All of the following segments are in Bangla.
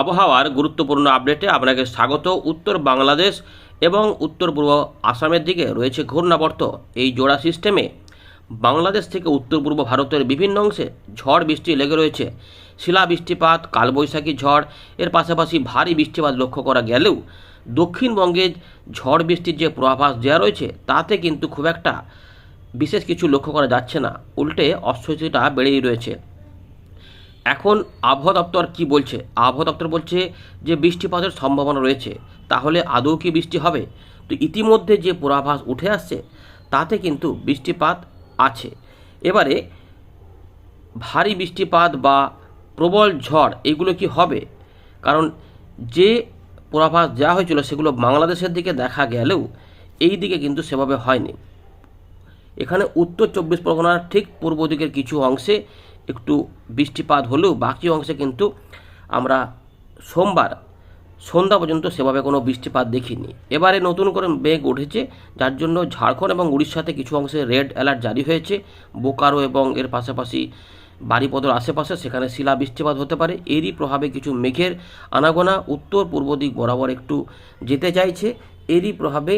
আবহাওয়ার গুরুত্বপূর্ণ আপডেটে আপনাকে স্বাগত। উত্তর বাংলাদেশ এবং উত্তর পূর্ব আসামের দিকে রয়েছে ঘূর্ণাবর্ত। এই জোড়া সিস্টেমে বাংলাদেশ থেকে উত্তর পূর্ব ভারতের বিভিন্ন অংশে ঝড় বৃষ্টি লেগে রয়েছে। শিলা বৃষ্টিপাত, কালবৈশাখী ঝড়, এর পাশাপাশি ভারী বৃষ্টিপাত লক্ষ্য করা গেলেও দক্ষিণবঙ্গে ঝড় বৃষ্টির যে পূর্বাভাস দেওয়া রয়েছে, তাতে কিন্তু খুব একটা বিশেষ কিছু লক্ষ্য করা যাচ্ছে না। উল্টে অস্বস্তিটা বেড়েই রয়েছে। এখন আবহাওয়া দপ্তর কি বলছে? আবহাওয়া দপ্তর বলছে যে বৃষ্টিপাতের সম্ভাবনা রয়েছে। তাহলে আদৌ কি বৃষ্টি হবে? তো ইতিমধ্যে যে পূর্বাভাস উঠে আসছে, তাতে কিন্তু বৃষ্টিপাত আছে। এবারে ভারী বৃষ্টিপাত বা প্রবল ঝড়, এগুলো কি হবে? কারণ যে পূর্বাভাস দেওয়া হয়েছিল, সেগুলো বাংলাদেশের দিকে দেখা গেলেও এই দিকে কিন্তু সেভাবে হয়নি। এখানে উত্তর চব্বিশ পরগনার ঠিক পূর্ব দিকের কিছু অংশে একটু বৃষ্টিপাত হলেও বাকি অংশে কিন্তু আমরা সোমবার সন্ধ্যা পর্যন্ত সেভাবে কোনো বৃষ্টিপাত দেখিনি। এবারে নতুন করে মেঘ উঠেছে, যার জন্য ঝাড়খণ্ড এবং উড়িষ্যাতে কিছু অংশে রেড অ্যালার্ট জারি হয়েছে। বোকারো এবং এর পাশাপাশি বাড়িপদর আশেপাশে সেখানে শিলা বৃষ্টিপাত হতে পারে। এরই প্রভাবে কিছু মেঘের আনাগোনা উত্তর পূর্ব দিক বরাবর একটু যেতে চাইছে। এরই প্রভাবে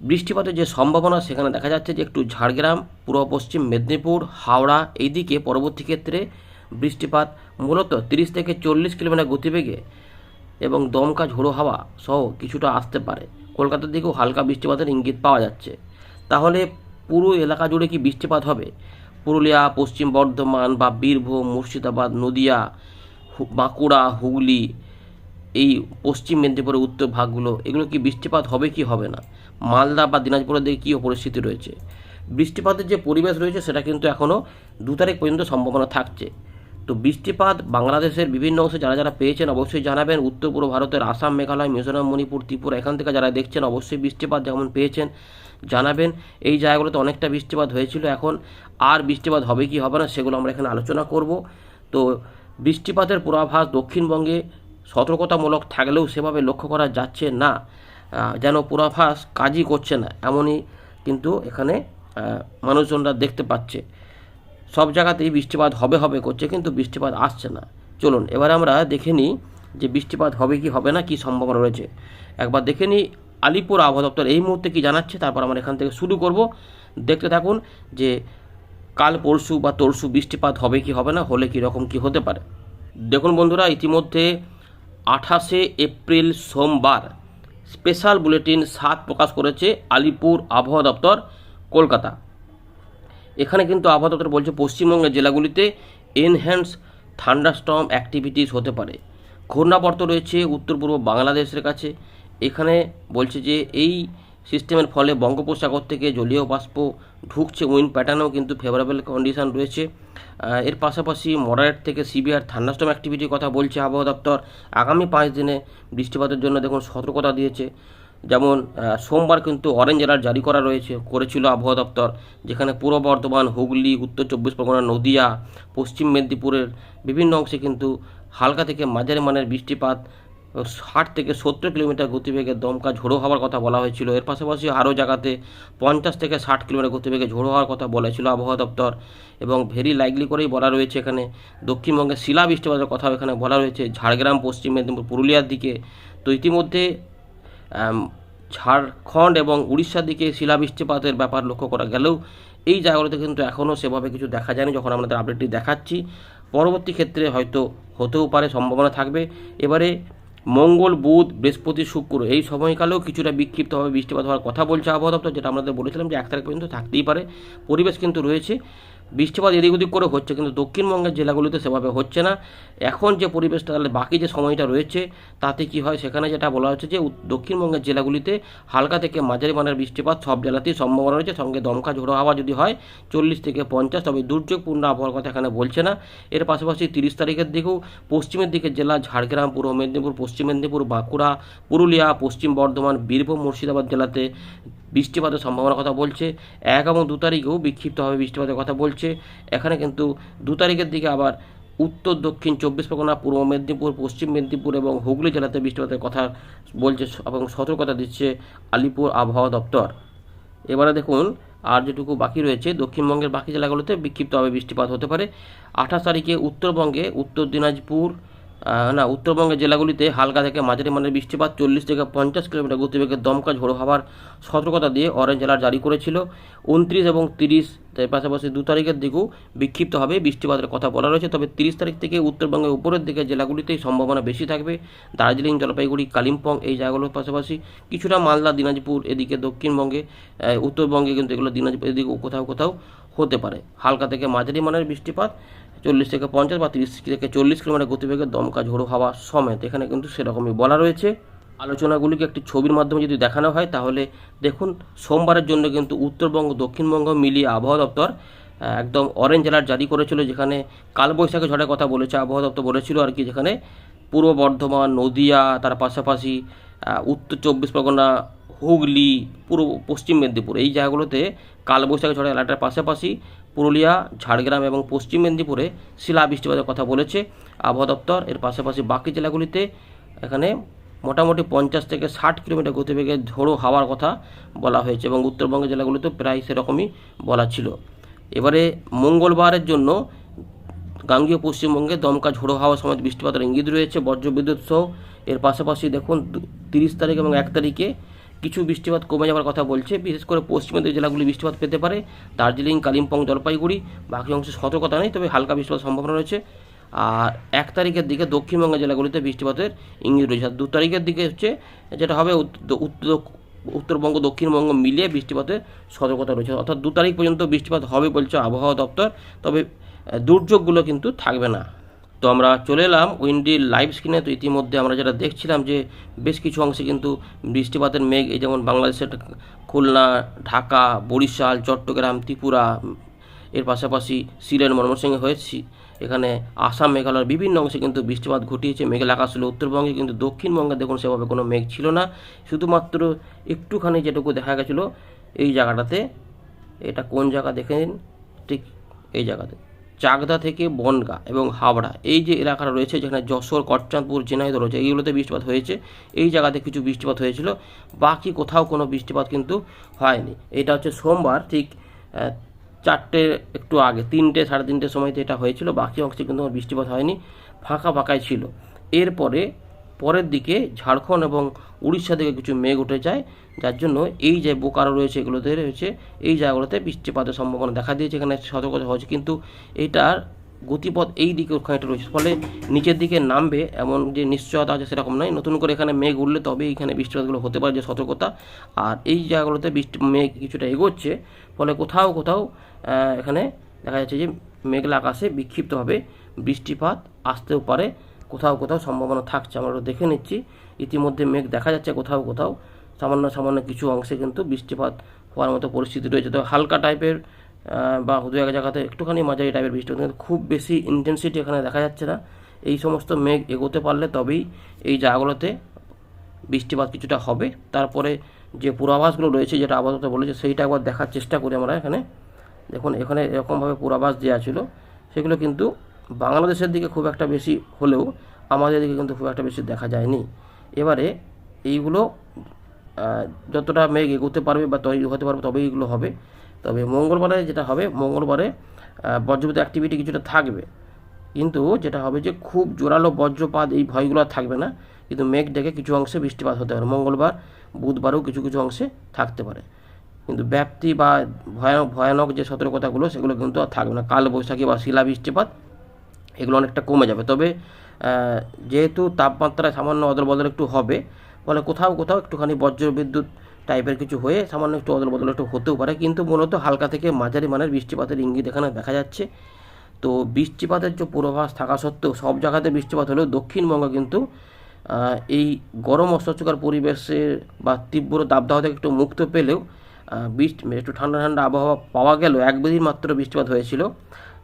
বৃষ্টিপাতের যে সম্ভাবনা, সেখানে দেখা যাচ্ছে যে একটু ঝাড়গ্রাম, পূর্ব পশ্চিম মেদিনীপুর, হাওড়া এই দিকে পরবর্তী ক্ষেত্রে বৃষ্টিপাত মূলত তিরিশ থেকে চল্লিশ কিলোমিটার গতিবেগে এবং দমকা ঝোড়ো হাওয়া সহ কিছুটা আসতে পারে। কলকাতার দিকেও হালকা বৃষ্টিপাতের ইঙ্গিত পাওয়া যাচ্ছে। তাহলে পুরো এলাকা জুড়ে কি বৃষ্টিপাত হবে? পুরুলিয়া, পশ্চিম বর্ধমান বা বীরভূম, মুর্শিদাবাদ, নদিয়া বাঁকুড়া, হুগলি এই পশ্চিম মেদিনীপুরের উত্তর ভাগগুলো, এগুলো কি বৃষ্টিপাত হবে কি হবে না? মালদা বা দিনাজপুরের দিকে কী পরিস্থিতি রয়েছে? বৃষ্টিপাতের যে পরিবেশ রয়েছে, সেটা কিন্তু এখনও দু তারিখ পর্যন্ত সম্ভাবনা থাকছে। তো বৃষ্টিপাত বাংলাদেশের বিভিন্ন অংশে যারা যারা পেয়েছেন অবশ্যই জানাবেন। উত্তর পূর্ব ভারতের আসাম, মেঘালয়, মিজোরাম, মণিপুর, ত্রিপুরা, এখান থেকে যারা দেখছেন অবশ্যই বৃষ্টিপাত যেমন পেয়েছেন জানাবেন। এই জায়গাগুলোতে অনেকটা বৃষ্টিপাত হয়েছিল, এখন আর বৃষ্টিপাত হবে কি হবে না সেগুলো আমরা এখানে আলোচনা করব। তো বৃষ্টিপাতের পূর্বাভাস দক্ষিণবঙ্গে সতর্কতামূলক থাকলেও সেভাবে লক্ষ্য করা যাচ্ছে না যেন পূর্বাভাস কাজই করছে না, এমনই কিন্তু এখানে মানুষজনরা দেখতে পাচ্ছে। সব জায়গাতেই বৃষ্টিপাত হবে হবে করছে, কিন্তু বৃষ্টিপাত আসছে না। চলুন, এবার আমরা দেখে নিই যে বৃষ্টিপাত হবে কি হবে না, কি সম্ভাবনা রয়েছে। একবার দেখে নিই আলিপুর আবহাওয়া দপ্তর এই মুহূর্তে কি জানাচ্ছে, তারপর আমরা এখান থেকে শুরু করব। দেখতে থাকুন যে কাল পরশু বা তরশু বৃষ্টিপাত হবে কি হবে না, হলে কি রকম কি হতে পারে। দেখুন বন্ধুরা, ইতিমধ্যে আঠাশে এপ্রিল সোমবার স্পেশাল বুলেটিন সাত প্রকাশ করেছে আলিপুর আবহাওয়া দপ্তর, কলকাতা। এখানে কিন্তু আবহাওয়া দপ্তর বলছে পশ্চিমবঙ্গের জেলাগুলিতে এনহ্যান্স থান্ডারস্টম অ্যাক্টিভিটিস হতে পারে। ঘূর্ণাবর্ত রয়েছে উত্তর পূর্ব বাংলাদেশের কাছে। এখানে বলছে যে এই সিস্টেমের ফলে বঙ্গোপসাগর থেকে জলীয় বাষ্প ঢুকছে উইন্ড প্যাটার্নেও কিন্তু ফেভারেবল কন্ডিশন রয়েছে। এর পাশাপাশি মডারেট থেকে সিভিয়ার থান্ডারস্টর্ম অ্যাক্টিভিটির কথা বলছে আবহাওয়া দপ্তর। আগামী পাঁচ দিনে বৃষ্টিপাতের জন্য দেখুন সতর্কতা দিয়েছে। যেমন সোমবার কিন্তু অরেঞ্জ অ্যালার্ট জারি করা রয়েছে, করেছিল আবহাওয়া দপ্তর, যেখানে পূর্ব বর্ধমান, হুগলি, উত্তর চব্বিশ পরগনা, নদিয়া, পশ্চিম মেদিনীপুরের বিভিন্ন অংশে কিন্তু হালকা থেকে মাঝারি মানের বৃষ্টিপাত ষাট থেকে সত্তর কিলোমিটার গতিবেগে দমকা ঝোড়ো হওয়ার কথা বলা হয়েছিল। এর পাশাপাশি আরও জায়গাতে পঞ্চাশ থেকে ষাট কিলোমিটার গতিবেগে ঝোড়ো হওয়ার কথা বলেছিল আবহাওয়া দপ্তর এবং ভেরি লাইকলি করেই বলা রয়েছে এখানে। দক্ষিণবঙ্গে শিলা বৃষ্টিপাতের কথাও এখানে বলা রয়েছে। ঝাড়গ্রাম, পশ্চিম মেদিনীপুর, পুরুলিয়ার দিকে। তো ইতিমধ্যে ঝাড়খণ্ড এবং উড়িষ্যার দিকে শিলা বৃষ্টিপাতের ব্যাপার লক্ষ্য করা গেলেও এই জায়গাগুলোতে কিন্তু এখনও সেভাবে কিছু দেখা যায়নি, যখন আমাদের আপডেটটি দেখাচ্ছি। পরবর্তী ক্ষেত্রে হয়তো হতেও পারে, সম্ভাবনা থাকবে। এবারে মঙ্গল, বুধ, বৃহস্পতি, শুক্র এই সময়কালেও কিছুটা বিক্ষিপ্তভাবে বৃষ্টিপাত হওয়ার কথা বলছে আবহাওয়া দপ্তর, যেটা আমাদের বলেছিলাম যে এক তারিখ পর্যন্ত থাকতেই পারে। পরিবেশ কিন্তু রয়েছে। বৃষ্টিপাত এদিক ওদিক করে হচ্ছে, কিন্তু দক্ষিণবঙ্গের জেলাগুলিতে সেভাবে হচ্ছে না। এখন যে পরিবেশটা, তাহলে বাকি যে সময়টা রয়েছে, তাতে কি হয়? সেখানে যেটা বলা হচ্ছে যে দক্ষিণবঙ্গের জেলাগুলিতে হালকা থেকে মাঝারি মানের বৃষ্টিপাত সব জেলাতেই সম্ভাবনা রয়েছে। সঙ্গে দমকা ঝোড়ো হাওয়া যদি হয়, চল্লিশ থেকে পঞ্চাশ, তবে দুর্যোগপূর্ণ আবহাওয়ার কথা এখানে বলছে না। এর পাশাপাশি তিরিশ তারিখের দিকেও পশ্চিমের দিকের জেলা ঝাড়গ্রাম, পূর্ব মেদিনীপুর, পশ্চিম মেদিনীপুর, বাঁকুড়া, পুরুলিয়া, পশ্চিম বর্ধমান, বীরভূম, মুর্শিদাবাদ জেলাতে বৃষ্টিপাতের সম্ভাবনার কথা বলছে। এক এবং দু তারিখেও বিক্ষিপ্তভাবে বৃষ্টিপাতের কথা বলছে। এখানে কিন্তু দু তারিখের দিকে আবার উত্তর, দক্ষিণ, চব্বিশ পরগনা, পূর্ব মেদিনীপুর, পশ্চিম মেদিনীপুর এবং হুগলি জেলাতে বৃষ্টিপাতের কথা বলছে এবং সতর্কতা দিচ্ছে আলিপুর আবহাওয়া দপ্তর। এবারে দেখুন, আর যেটুকু বাকি রয়েছে, দক্ষিণবঙ্গের বাকি জেলাগুলোতে বিক্ষিপ্তভাবে বৃষ্টিপাত হতে পারে। আঠাশ তারিখে উত্তরবঙ্গে, উত্তর দিনাজপুর না, উত্তরবঙ্গের জেলাগুলিতে হালকা থেকে মাঝারি মানের বৃষ্টিপাত চল্লিশ থেকে পঞ্চাশ কিলোমিটার গতিবেগে দমকা ঝোড়ো হওয়ার সতর্কতা দিয়ে অরেঞ্জ অ্যালার্ট জারি করেছিল। উনত্রিশ এবং তিরিশ তার পাশাপাশি দু তারিখের দিকেও বিক্ষিপ্তভাবে বৃষ্টিপাতের কথা বলা রয়েছে। তবে তিরিশ তারিখ থেকে উত্তরবঙ্গের উপরের দিকে জেলাগুলিতেই সম্ভাবনা বেশি থাকবে। দার্জিলিং, জলপাইগুড়ি, কালিম্পং এই জায়গাগুলোর পাশাপাশি কিছুটা মালদা, দিনাজপুর, এদিকে দক্ষিণবঙ্গে উত্তরবঙ্গে কিন্তু এগুলো দিনাজপুর, এদিকে কোথাও কোথাও হতে পারে। হালকা থেকে মাঝারি মানের বৃষ্টিপাত চল্লিশ থেকে পঞ্চাশ বা তিরিশ থেকে চল্লিশ কিলোমিটার গতিবেগে দমকা ঝোড়ো হাওয়া সমেত। এখানে কিন্তু সেরকমই বলা রয়েছে। আলোচনাগুলিকে একটি ছবির মাধ্যমে যদি দেখানো হয়, তাহলে দেখুন, সোমবারের জন্য কিন্তু উত্তরবঙ্গ, দক্ষিণবঙ্গ মিলিয়ে আবহাওয়া দপ্তর একদম অরেঞ্জ অ্যালার্ট জারি করেছিল, যেখানে কালবৈশাখী ঝড়ের কথা বলেছে। আবহাওয়া দপ্তর বলেছিল আর কি, যেখানে পূর্ব বর্ধমান, নদিয়া, তার পাশাপাশি উত্তর চব্বিশ পরগনা, হুগলি, পূর্ব পশ্চিম মেদিনীপুর এই জায়গাগুলোতে কালবৈশাখী ঝড়ের অ্যালার্টের পাশাপাশি পুরুলিয়া, ঝাড়গ্রাম এবং পশ্চিম মেদিনীপুরে শিলা বৃষ্টিপাতের কথা বলেছে আবহাওয়া দপ্তর। এর পাশাপাশি বাকি জেলাগুলিতে এখানে মোটামুটি পঞ্চাশ থেকে ষাট কিলোমিটার গতিবেগে ঝোড়ো হাওয়ার কথা বলা হয়েছে এবং উত্তরবঙ্গের জেলাগুলিতে প্রায় সেরকমই বলা ছিল। এবারে মঙ্গলবারের জন্য গাঙ্গীয় পশ্চিমবঙ্গে দমকা ঝোড়ো হাওয়া সময় বৃষ্টিপাতের ইঙ্গিত রয়েছে, বজ্রবিদ্যুৎ সহ। এর পাশাপাশি দেখুন তিরিশ তারিখ এবং এক তারিখে কিছু বৃষ্টিপাত কমে যাওয়ার কথা বলছে। বিশেষ করে পশ্চিমের জেলাগুলি বৃষ্টিপাত পেতে পারে। দার্জিলিং, কালিম্পং, জলপাইগুড়ি বাকি অংশে সতর্কতা নেই, তবে হালকা বৃষ্টিপাত সম্ভাবনা রয়েছে। আর এক তারিখের দিকে দক্ষিণবঙ্গের জেলাগুলিতে বৃষ্টিপাতের ইঙ্গিত রয়েছে। দু তারিখের দিকে হচ্ছে যেটা হবে উত্তর, উত্তরবঙ্গ, দক্ষিণবঙ্গ মিলিয়ে বৃষ্টিপাতের সতর্কতা রয়েছে। অর্থাৎ দু তারিখ পর্যন্ত বৃষ্টিপাত হবে বলছে আবহাওয়া দপ্তর, তবে দুর্যোগগুলো কিন্তু থাকবে না। তো আমরা চলে এলাম উইন্ডির লাইভ স্ক্রিনে। তো ইতিমধ্যে আমরা যেটা দেখছিলাম যে বেশ কিছু অংশে কিন্তু বৃষ্টিপাতের মেঘ, এই যেমন বাংলাদেশের খুলনা, ঢাকা, বরিশাল, চট্টগ্রাম, ত্রিপুরা, এর পাশাপাশি সিলেট, ময়মনসিংহে হয়েছি। এখানে আসাম, মেঘালয়ের বিভিন্ন অংশে কিন্তু বৃষ্টিপাত ঘটিয়েছে। মেঘের আকাশ ছিল উত্তরবঙ্গে, কিন্তু দক্ষিণবঙ্গে দেখুন সেভাবে কোনো মেঘ ছিল না। শুধুমাত্র একটুখানি যেটুকু দেখা গেছিল এই জায়গাটাতে। এটা কোন জায়গা দেখে নিন? ঠিক এই জায়গাতে। চাকদা থেকে বনগা এবং হাওড়া, এই যে এলাকাটা রয়েছে যেখানে যশোর কটচাঁদপুর জেনাইদ রয়েছে, এইগুলোতে বৃষ্টিপাত হয়েছে। এই জায়গাতে কিছু বৃষ্টিপাত হয়েছিল। বাকি কোথাও কোনো বৃষ্টিপাত কিন্তু হয়নি। এটা হচ্ছে সোমবার, ঠিক চারটে একটু আগে, তিনটে, সাড়ে তিনটের সময়তে এটা হয়েছিল। বাকি অংশে কিন্তু কোনো বৃষ্টিপাত হয়নি, ফাঁকা ফাঁকাই ছিল। এরপরে পরের দিকে ঝাড়খণ্ড এবং উড়িষ্যা থেকে কিছু মেঘ উঠে যায়, যার জন্য এই যে বোকারো রয়েছে এগুলোতে রয়েছে, এই জায়গাগুলোতে বৃষ্টিপাতের সম্ভাবনা দেখা দিয়েছে, এখানে সতর্কতা হয়েছে। কিন্তু এটার গতিপথ এই দিকে খানিকটা রয়েছে, ফলে নিচের দিকে নামবে এমন যে নিশ্চয়তা আছে সেরকম নয়। নতুন করে এখানে মেঘ উঠলে তবে এখানে বৃষ্টিপাতগুলো হতে পারে যে সতর্কতা। আর এই জায়গাগুলোতে বৃষ্টি, মেঘ কিছুটা এগোচ্ছে, ফলে কোথাও কোথাও এখানে দেখা যাচ্ছে যে মেঘলা আকাশে বিক্ষিপ্তভাবে বৃষ্টিপাত আসতেও পারে। কোথাও কোথাও সম্ভাবনা থাকছে, আমরা দেখে নিচ্ছি। ইতিমধ্যে মেঘ দেখা যাচ্ছে কোথাও কোথাও। সামান্য সামান্য কিছু অংশে কিন্তু বৃষ্টিপাত হওয়ার মতো পরিস্থিতি রয়েছে। তো হালকা টাইপের বা দু এক জায়গাতে একটুখানি মাঝারি টাইপের বৃষ্টি কিন্তু খুব বেশি ইন্টেন্সিটি এখানে দেখা যাচ্ছে না। এই সমস্ত মেঘ এগোতে পারলে তবেই এই জায়গাগুলোতে বৃষ্টিপাত কিছুটা হবে। তারপরে যে পূর্বাভাসগুলো রয়েছে, যেটা আপাতত বলেছে, সেইটা একবার দেখার চেষ্টা করি আমরা এখানে। দেখুন, এখানে এরকমভাবে পূর্বাভাস দেওয়া ছিল। সেগুলো কিন্তু বাংলাদেশের দিকে খুব একটা বেশি হলেও আমাদের দিকে কিন্তু খুব একটা বেশি দেখা যায়নি। এবারে এইগুলো যতটা মেঘ এগোতে পারবে বা তৈরি হতে পারবে তবেই এগুলো হবে। তবে মঙ্গলবারে যেটা হবে, মঙ্গলবারে বজ্রপাত অ্যাক্টিভিটি কিছুটা থাকবে। কিন্তু যেটা হবে যে খুব জোরালো বজ্রপাত এই ভয়গুলো থাকবে না। কিন্তু মেঘ ডেকে কিছু অংশে বৃষ্টিপাত হতে পারে। মঙ্গলবার, বুধবারেও কিছু কিছু অংশে থাকতে পারে। কিন্তু ব্যাপ্তি বা ভয়ানক ভয়ানক যে সতর্কতাগুলো, সেগুলো কিন্তু আর থাকবে না। কাল বৈশাখী বা শিলা বৃষ্টিপাত এগুলো অনেকটা কমে যাবে। তবে যেহেতু তাপমাত্রা সামান্য অদল বদল একটু হবে, ফলে কোথাও কোথাও একটুখানি বজ্র বিদ্যুৎ টাইপের কিছু হয়ে সামান্য একটু অদল বদল একটু হতেও পারে। কিন্তু মূলত হালকা থেকে মাঝারি মানের বৃষ্টিপাতের ইঙ্গিত এখানে দেখা যাচ্ছে। তো বৃষ্টিপাতের যে পূর্বাভাস থাকা সত্ত্বেও সব জায়গাতে বৃষ্টিপাত হলেও দক্ষিণবঙ্গে কিন্তু এই গরম অস্বচ্ছকর পরিবেশের বা তীব্র দাবদাহ থেকে একটু মুক্ত পেলেও বৃষ্টি, একটু ঠান্ডা ঠান্ডা আবহাওয়া পাওয়া গেল এক মাত্র বৃষ্টিপাত হয়েছিল।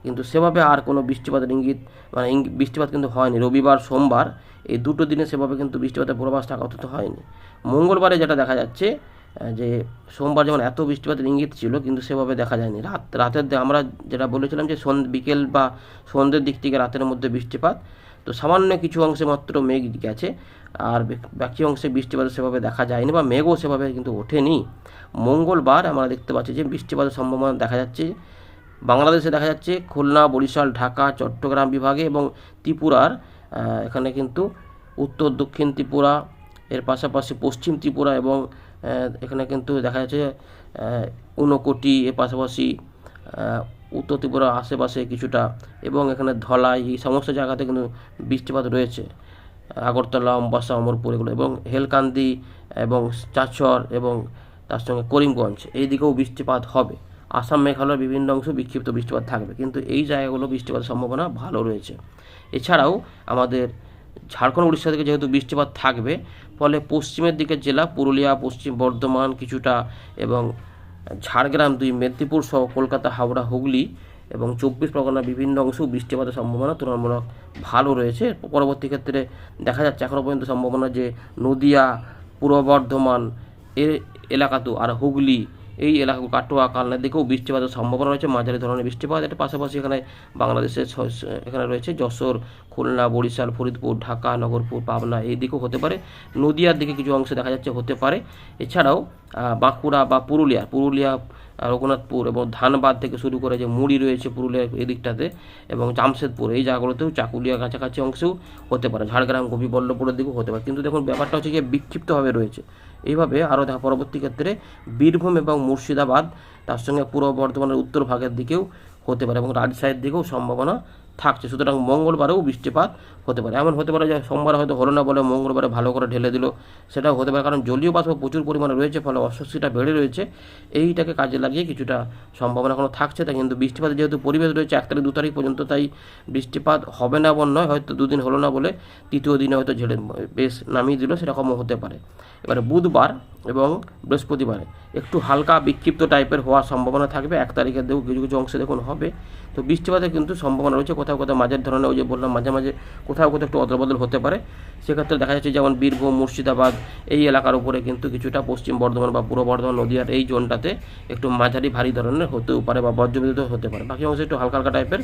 কিন্তু সেভাবে আর কোনো বৃষ্টিপাতের ইঙ্গিত মানে বৃষ্টিপাত কিন্তু হয়নি। রবিবার, সোমবার এই দুটো দিনে সেভাবে কিন্তু বৃষ্টিপাতের পূর্বাভাস থাকা অন্তত হয়নি। মঙ্গলবারে যেটা দেখা যাচ্ছে যে সোমবার যেমন এত বৃষ্টিপাতের ইঙ্গিত ছিল, কিন্তু সেভাবে দেখা যায়নি। রাত, রাতের আমরা যেটা বলেছিলাম যে সন বিকেল বা সন্ধ্যের দিক থেকে রাতের মধ্যে বৃষ্টিপাত, তো সামান্য কিছু অংশে মাত্র মেঘ গেছে, আর বাকি অংশে বৃষ্টিপাত সেভাবে দেখা যায়নি বা মেঘও সেভাবে কিন্তু ওঠেনি। মঙ্গলবার আমরা দেখতে পাচ্ছি যে বৃষ্টিপাতের সম্ভাবনা দেখা যাচ্ছে বাংলাদেশে দেখা যাচ্ছে খুলনা, বরিশাল, ঢাকা, চট্টগ্রাম বিভাগে এবং ত্রিপুরার এখানে কিন্তু উত্তর, দক্ষিণ ত্রিপুরা, এর পাশাপাশি পশ্চিম ত্রিপুরা এবং এখানে কিন্তু দেখা যাচ্ছে ঊনকোটি, এর পাশাপাশি উত্তর ত্রিপুরার আশেপাশে কিছুটা এবং এখানে ধলাই, এই সমস্ত জায়গাতে কিন্তু বৃষ্টিপাত রয়েছে। আগরতলা, অম্বাসা, অমরপুর এগুলো এবং হেলকান্দি এবং চাচর এবং তার সঙ্গে করিমগঞ্জ, এই দিকেও বৃষ্টিপাত হবে। আসাম মেঘালয়ের বিভিন্ন অংশ বিক্ষিপ্ত বৃষ্টিপাত থাকবে। কিন্তু এই জায়গাগুলো বৃষ্টিপাতের সম্ভাবনা ভালো রয়েছে। এছাড়াও আমাদের ঝাড়খণ্ড, উড়িষ্যা থেকে যেহেতু বৃষ্টিপাত থাকবে, ফলে পশ্চিমের দিকের জেলা, পুরুলিয়া, পশ্চিম বর্ধমান কিছুটা এবং ঝাড়গ্রাম দুই, মেদিনীপুর সহ কলকাতা, হাওড়া, হুগলি এবং চব্বিশ পরগনার বিভিন্ন অংশেও বৃষ্টিপাতের সম্ভাবনা তুলনামূলক ভালো রয়েছে। পরবর্তী ক্ষেত্রে দেখা যাচ্ছে এখনও পর্যন্ত সম্ভাবনা যে নদিয়া, পূর্ব বর্ধমান এর এলাকাতেও আর হুগলি এই এলাকা কাটোয়া কালনার দিকেও বৃষ্টিপাতের সম্ভাবনা রয়েছে। মাঝারি ধরনের বৃষ্টিপাত এর পাশাপাশি এখানে বাংলাদেশের এখানে রয়েছে যশোর, খুলনা, বরিশাল, ফরিদপুর, ঢাকা, নগরপুর, পাবনা এই দিকেও হতে পারে। নদিয়ার দিকে কিছু অংশে দেখা যাচ্ছে হতে পারে। এছাড়াও বাঁকুড়া বা পুরুলিয়া পুরুলিয়া রঘুনাথপুর এবং ধানবাদ থেকে শুরু করে যে মুড়ি রয়েছে পুরুলিয়ার এদিকটাতে এবং জামশেদপুর, এই জায়গাগুলোতেও চাকুলিয়া কাছাকাছি অংশেও হতে পারে, ঝাড়গ্রাম, গোপীবল্লভপুরের দিকেও হতে পারে। কিন্তু দেখুন, ব্যাপারটা হচ্ছে যে বিক্ষিপ্তভাবে রয়েছে। এইভাবে আরও দেখা, পরবর্তী ক্ষেত্রে বীরভূম এবং মুর্শিদাবাদ তার সঙ্গে পূর্ব বর্ধমানের উত্তর ভাগের দিকেও হতে পারে এবং রাজশাহীর দিকেও সম্ভাবনা থাকছে। সুতরাং মঙ্গলবারেও বৃষ্টিপাত হতে পারে। এমন হতে পারে যে সোমবার হয়তো হলো না বলে মঙ্গলবারে ভালো করে ঢেলে দিল, সেটাও হতে পারে। কারণ জলীয় বাষ্প প্রচুর পরিমাণে রয়েছে, ফলে অস্বস্তিটা বেড়ে রয়েছে। এইটাকে কাজে লাগিয়ে কিছুটা সম্ভাবনা এখনও থাকছে। তাই কিন্তু বৃষ্টিপাতের যেহেতু পরিবেশ রয়েছে, এক তারিখ, দু তারিখ পর্যন্ত তাই বৃষ্টিপাত হবে না এমন নয়, হয়তো দুদিন হলো না বলে তৃতীয় দিনে হয়তো ঝেড়ে বেশ নামিয়ে দিল, সেরকমও হতে পারে। এবারে বুধবার এবং বৃহস্পতিবারে। একটু হালকা বিক্ষিপ্ত টাইপের হওয়ার সম্ভাবনা থাকবে। এক তারিখের দেখুন, কিছু কিছু অংশে দেখুন হবে। তো বৃষ্টিপাতের কিন্তু সম্ভাবনা রয়েছে। কোথাও কোথাও মাঝের ধরনের, ওই যে বললাম, মাঝে মাঝে কোথাও কোথাও একটু অদলবদল হতে পারে। সেক্ষেত্রে দেখা যাচ্ছে যেমন বীরভূম, মুর্শিদাবাদ, এই এলাকার উপরে কিন্তু কিছুটা পশ্চিম বর্ধমান বা পূর্ব বর্ধমান, নদীয়ার এই জোনটাতে একটু মাঝারি ভারী ধরনের হতেও পারে বা বজ্রবিদ্যুৎ হতে পারে। বাকি অংশে একটু হালকা হালকা টাইপের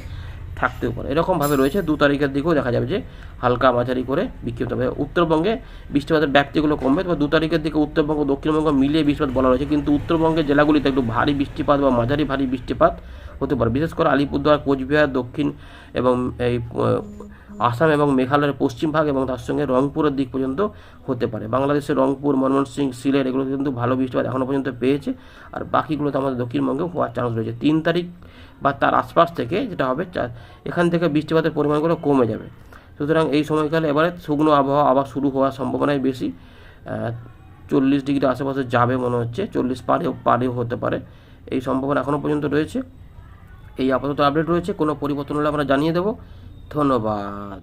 থাকতেও পারে। এরকমভাবে রয়েছে, দু তারিখের দিকেও দেখা যাবে যে হালকা মাঝারি করে বিক্ষিপ্ত হবে। উত্তরবঙ্গে বৃষ্টিপাতের ব্যক্তিগুলো কমবে বা দু তারিখের দিকে উত্তরবঙ্গ দক্ষিণবঙ্গ মিলিয়ে বৃষ্টিপাত বলা রয়েছে। কিন্তু উত্তরবঙ্গের জেলাগুলিতে একটু ভারী বৃষ্টিপাত বা মাঝারি ভারী বৃষ্টিপাত হতে পারে। বিশেষ করে আলিপুরদুয়ার, কোচবিহার, দক্ষিণ এবং এই আসাম এবং মেঘালয়ের পশ্চিম ভাগ এবং তার সঙ্গে রংপুরের দিক পর্যন্ত হতে পারে। বাংলাদেশের রংপুর ময়মনসিংহ সিলেট এগুলো কিন্তু ভালো বৃষ্টিপাত এখনও পর্যন্ত পেয়েছে। আর বাকিগুলোতে আমাদের দক্ষিণবঙ্গে হওয়ার চান্স রয়েছে। তিন তারিখ বা তার আশপাশ থেকে যেটা হবে এখান থেকে বৃষ্টিপাতের পরিমাণগুলো কমে যাবে। সুতরাং এই সময়কালে এবারে শুকনো আবহাওয়া আবার শুরু হওয়ার সম্ভাবনাই বেশি। চল্লিশ ডিগ্রি আশেপাশে যাবে মনে হচ্ছে। চল্লিশ পারেও পারেও হতে পারে। এই সম্ভাবনা এখনও পর্যন্ত রয়েছে। এই আপাতত আপডেট রয়েছে। কোনো পরিবর্তন হলে আমরা জানিয়ে দেবো। ধন্যবাদ।